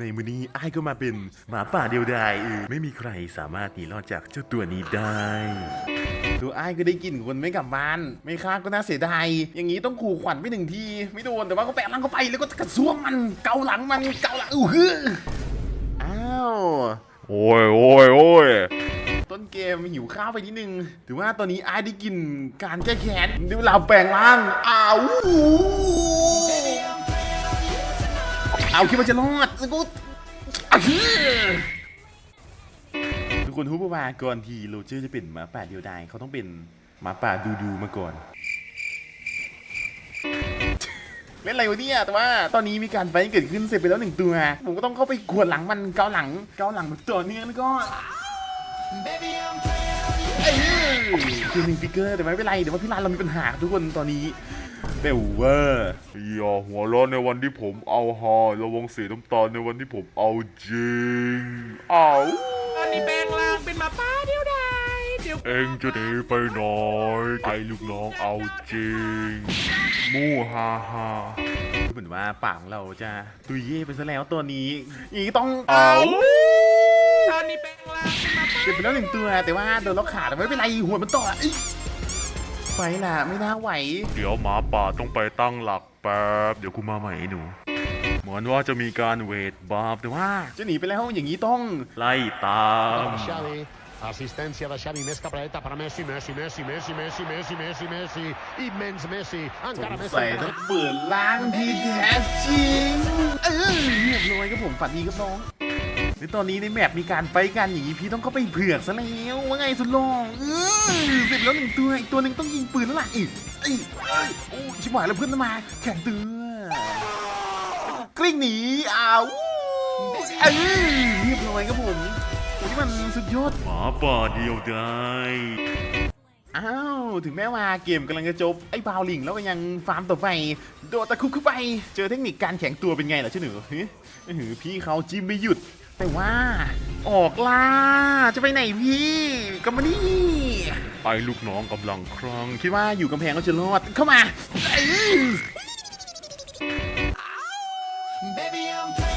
ในมือนี้ไอ้ายก็มาเป็นหมาป่าเดียวดายเออไม่มีใครสามารถหนีรอดจากเจ้าตัวนี้ได้ตัวไอ้ายก็ได้กลินคนไม่กลับบ้าน ไม่ฆ่าก็น่าเสียดายอย่างนี้ต้องขู่ขวัญไปหนึ่งทีไม่โดนแต่ว่าก็แปะหลังเข้าไปแล้วก็กระซวงมันเกาหลังมันเกาหลังอื้อหืออ้าวโอ้ยโอ้ยโอ้ยต้นเกมหิวข้าวไปนิดนึงถือว่าตอนนี้ไอ้ายได้กินการแก้แค้นด้วยเราแปลงร่างอ้าว เอาคิดว่าจะรอดแล้วก็อะฮือทุกคนรู้ป่าวว่าก่อนที่โรเจอร์จะเป็นหมาป่าเดียวดายเขาต้องเป็นหมาป่าดูดูๆมาก่อนเล่นอะไรวะเนี่ยแต่ว่าตอนนี้มีการไฟท์เกิดขึ้นเสร็จไปแล้วหนึ่งตัว ผมก็ต้องเข้าไปกวดหลังมันเกาหลังเกาหลังแบบต่อเนื่องแล้วก็เอ้ยคือหนึ่งฟิกเกอร์แต่ไม่เป็นไรแต่ว่าพี่ลานเรามีปัญหาทุกคนตอนนี้ เบลเวอร์อย่าหัวเร้อนในวันที่ผมเอาฮาระวังเสียน้ำตาในวันที่ผมเอาจริงอ้าวตอนนี้แปลงร่างเป็นหมาป้าเดียวดายเดี๋ยวเอ็งจะหนีไปหน่อยไอ้ลูกน้องเอาจริง มู่ฮ่าฮ่าเหมือนว่าปากของเราจะตุยเย่ไปซะแล้วตัวนี้อย่างนี้ต้องเอาตอนนี้แปลงร่างเป็นหมาป้า เจ็บไปแล้วหนึ่งตัวแต่ว่าโดนล็อกขาแต่ไม่เป็นไรหัวมันต่อเอ้ย ไปล่ะ ไม่น่าไหว เดี๋ยวหมาป่าต้องไปตั้งหลักแป๊บ เดี๋ยวกูมาใหม่ไอ้หนู เหมือนว่าจะมีการเวทบาร์แต่ว่า จะหนีไปแล้วอย่างนี้ต้อง ไล่ตาม Xavi, assistència de Xavi més cap a la dreta per a Messi, Messi, Messi, Messi, Messi, Messi, Messi, Messi, immens Messi, ส encara ง Messi, สัยต้องเปิดล้างที่แท้จริงเออเรียบร้อยครับผมฝันดีครับน้อง ในตอนนี้ในแมปมีการไฟท์กันอย่างนี้พี่ต้องเข้าไปเผือกซะแล้วว่าไงสุดหลองเออเสร็จแล้วหนึ่งตัวอีกตัวหนึ่งต้องยิงปืนแล้วล่ะอีกเอ้ยเอ้ยโอ้ชิบหายแล้วเพื่อนมา แข่งตัวกลิ้งหนีอ้าวเออเรียบร้อยครับผมโอ้ยนี่มันสุดยอดหมาป่าเดียวได้อ้าวถึงแม้ว่าเกมกำลังจะจบ ไอ้บาวลิงแล้วก็ยังฟาร์มต่อไป โดดตะคุบเข้าไป เจอเทคนิคการแข็งตัวเป็นไงล่ะเจ้าหนูฮึหือพี่เขาจิ้มไม่หยุด แต่ว่าออกล่าจะไปไหนพี่ก็มานี่ไอ้ลูกน้องกำลังครั่งคิดว่าอยู่กำแพงก็จะรอดเข้ามาเอ้ย Baby,